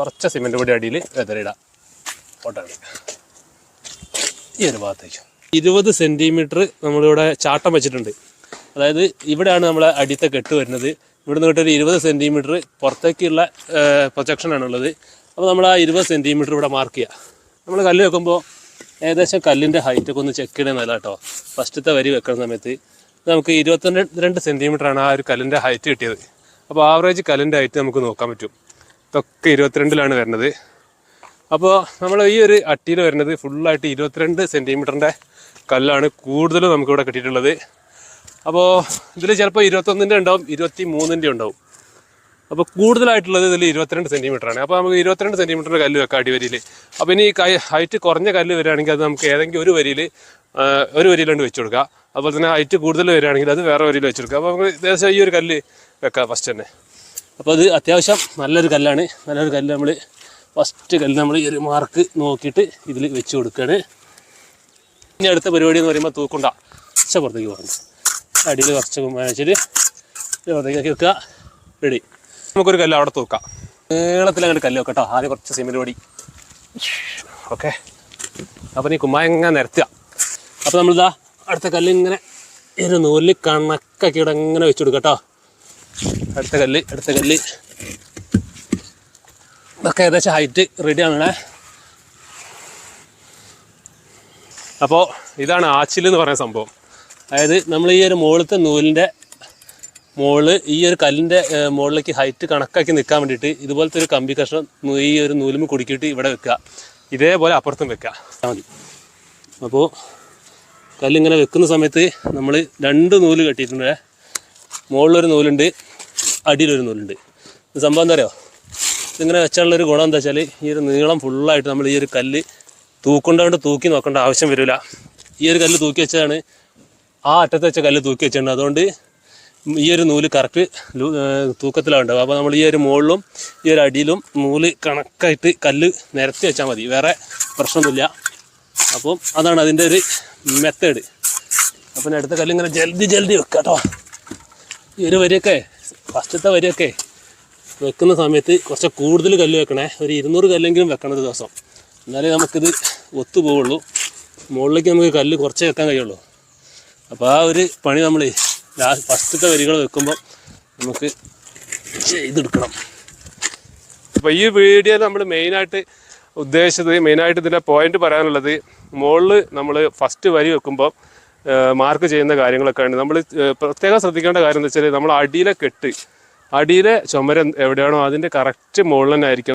കുറച്ച് സിമെന്റ് പൊടി അടിയിൽ വെതറിടാം. ഓട്ടാണ് ഈ ഒരു ഭാഗത്തേക്ക്. ഇരുപത് സെന്റിമീറ്റർ നമ്മളിവിടെ ചാട്ടം വെച്ചിട്ടുണ്ട്. അതായത് ഇവിടെയാണ് നമ്മളെ അടിത്തെ കെട്ട് വരുന്നത്. ഇവിടുന്ന് കിട്ടൊരു ഇരുപത് സെന്റിമീറ്റർ പുറത്തേക്കുള്ള പ്രൊജക്ഷനാണ് ഉള്ളത് അപ്പോൾ നമ്മൾ ആ ഇരുപത് സെന്റിമീറ്റർ ഇവിടെ മാർക്ക് ചെയ്യുക നമ്മൾ കല്ല് വെക്കുമ്പോൾ ഏകദേശം കല്ലിന്റെ ഹൈറ്റൊക്കെ ഒന്ന് ചെക്ക് ചെയ്യണമെന്നല്ല നല്ല കേട്ടോ ഫസ്റ്റത്തെ വരി വെക്കുന്ന സമയത്ത്. നമുക്ക് ഇരുപത്തിരണ്ട് രണ്ട് സെന്റിമീറ്ററാണ് ആ ഒരു കല്ലിന്റെ ഹൈറ്റ് കിട്ടിയത്. അപ്പോൾ ആവറേജ് കല്ലിന്റെ ഹൈറ്റ് നമുക്ക് നോക്കാൻ പറ്റും. ഇതൊക്കെ ഇരുപത്തിരണ്ടിലാണ് വരുന്നത്. അപ്പോൾ നമ്മൾ ഈ ഒരു അട്ടിയിൽ വരുന്നത് ഫുള്ളായിട്ട് ഇരുപത്തിരണ്ട് സെന്റിമീറ്ററിന്റെ കല്ലാണ് കൂടുതലും നമുക്കിവിടെ കിട്ടിയിട്ടുള്ളത്. അപ്പോൾ ഇതിൽ ചിലപ്പോൾ ഇരുപത്തൊന്നിന്റെ ഉണ്ടാവും ഇരുപത്തി മൂന്നിന്റെ ഉണ്ടാവും. അപ്പോൾ കൂടുതലായിട്ടുള്ളത് ഇതിൽ ഇരുപത്തിരണ്ട് സെന്റിമീറ്ററാണ് അപ്പോൾ നമുക്ക് ഇരുപത്തിരണ്ട് സെന്റിമീറ്ററിന്റെ കല്ല് വെക്കാം അടിവരിയിൽ അപ്പോൾ ഇനി കൈ ഹൈറ്റ് കുറഞ്ഞ കല്ല് വരികയാണെങ്കിൽ അത് നമുക്ക് ഏതെങ്കിലും ഒരു വരിയിൽ ഒരു വരിയിലുണ്ട് വെച്ച് കൊടുക്കുക അതുപോലെ തന്നെ ഹൈറ്റ് കൂടുതൽ വരികയാണെങ്കിൽ അത് വേറെ വരിയിൽ വെച്ച് കൊടുക്കുക അപ്പോൾ നമുക്ക് ഏകദേശം ഈ ഒരു കല്ല് വെക്കാം ഫസ്റ്റ് തന്നെ. അപ്പോൾ അത് അത്യാവശ്യം നല്ലൊരു കല്ലാണ്. നല്ലൊരു കല്ല് നമ്മൾ ഫസ്റ്റ് കല്ല് നമ്മൾ ഈ ഒരു മാർക്ക് നോക്കിയിട്ട് ഇതിൽ വെച്ച് കൊടുക്കുകയാണ് ഇനി അടുത്ത പരിപാടി എന്ന് പറയുമ്പോൾ തൂക്കുണ്ട. കുറച്ച് പുറത്തേക്ക് പോകണം അടിയിൽ കുറച്ച് വെച്ചിട്ട് പുറത്തേക്ക് വെക്കുക. റെഡി നമുക്കൊരു കല്ല് അവിടെ തൂക്കാം. നീളത്തിൽ അങ്ങോട്ട് കല്ല് വെക്കട്ടോ. ആദ്യം കുറച്ച് സിമെന്റ് പൊടി. ഓക്കെ അപ്പോൾ നീ കുമ്മായങ്ങ നിരത്തുക. അപ്പോൾ നമ്മളിതാ അടുത്ത കല്ല് ഇങ്ങനെ ഒരു നൂലിൽ കണക്കാക്കി ഇവിടെ ഇങ്ങനെ വെച്ച് കൊടുക്കട്ടോ. അടുത്ത കല്ല് അടുത്ത കല്ല്. ഇതൊക്കെ ഏകദേശം ഹൈറ്റ് റെഡി ആണേ അപ്പോൾ ഇതാണ് ആച്ചിൽ എന്ന് പറയുന്ന സംഭവം. അതായത് നമ്മൾ ഈ ഒരു മുകളിലത്തെ നൂലിന്റെ മുകളിൽ ഈ ഒരു കല്ലിന്റെ മുകളിലേക്ക് ഹൈറ്റ് കണക്കാക്കി നിൽക്കാൻ വേണ്ടിയിട്ട് ഇതുപോലത്തെ ഒരു കമ്പി കഷ്ണം ഈ ഒരു നൂലും കുടുക്കിയിട്ട് ഇവിടെ വെക്കുക. ഇതേപോലെ അപ്പുറത്തും വെക്കുക. മതി. അപ്പോൾ കല്ലിങ്ങനെ വെക്കുന്ന സമയത്ത് നമ്മൾ രണ്ട് നൂൽ കെട്ടിയിട്ടുണ്ട്. മുകളിലൊരു നൂലുണ്ട്. അടിയിലൊരു നൂലുണ്ട്. സംഭവം എന്താ പറയുക ഇതിങ്ങനെ വെച്ചാലുള്ളൊരു ഗുണം എന്താ വെച്ചാൽ ഈ ഒരു നീളം ഫുള്ളായിട്ട് നമ്മൾ ഈ ഒരു കല്ല് തൂക്കൊണ്ടാണ്ട് തൂക്കി നോക്കേണ്ട ആവശ്യം വരില്ല ഈ ഒരു കല്ല് തൂക്കി വെച്ചതാണ് ആ അറ്റത്ത് വെച്ച കല്ല് തൂക്കി വെച്ചിട്ടുണ്ട്. അതുകൊണ്ട് ഈ ഒരു നൂൽ കറക്റ്റ് തൂക്കത്തിലാണ്ടാവും അപ്പോൾ നമ്മൾ ഈ ഒരു മുകളിലും ഈ ഒരു അടിയിലും നൂൽ കണക്കായിട്ട് കല്ല് നിരത്തി വെച്ചാൽ മതി. വേറെ പ്രശ്നമൊന്നുമില്ല. അപ്പം അതാണ് അതിന്റെ ഒരു മെത്തേഡ് അപ്പം അടുത്ത കല്ല് ഇങ്ങനെ ജൽദി ജൽദി വെക്കാം കേട്ടോ ഈ ഒരു വരിയൊക്കെ ഫസ്റ്റത്തെ വരിയൊക്കെ വെക്കുന്ന സമയത്ത് കുറച്ച് കൂടുതൽ കല്ല് വെക്കണേ. ഒരു ഇരുന്നൂറ് കല്ലെങ്കിലും വെക്കണം ഒരു ദിവസം. എന്നാലേ നമുക്കിത് ഒത്തു പോവുള്ളൂ മുകളിലേക്ക് നമുക്ക് കല്ല് കുറച്ചേ വെക്കാൻ കഴിയുള്ളൂ. അപ്പോൾ ആ ഒരു പണി നമ്മൾ ലാസ്റ്റ് ഫസ്റ്റത്തെ വരികൾ വെക്കുമ്പോൾ നമുക്ക് ചെയ്തെടുക്കണം. അപ്പോൾ ഈ വീഡിയോ നമ്മൾ മെയിനായിട്ട് ഉദ്ദേശിച്ചത് മെയിനായിട്ട് ഇതിന്റെ പോയിന്റ് പറയാനുള്ളത് മുകളിൽ നമ്മൾ ഫസ്റ്റ് വരി വെക്കുമ്പോൾ മാർക്ക് ചെയ്യുന്ന കാര്യങ്ങളൊക്കെയാണ് നമ്മൾ പ്രത്യേകം ശ്രദ്ധിക്കേണ്ട കാര്യം എന്ന് വെച്ചാൽ നമ്മൾ അടിയിലെ കെട്ട് അടിയിലെ ചുമരം എവിടെയാണോ അതിന്റെ കറക്റ്റ് മുകളിൽ തന്നെ ആയിരിക്കണം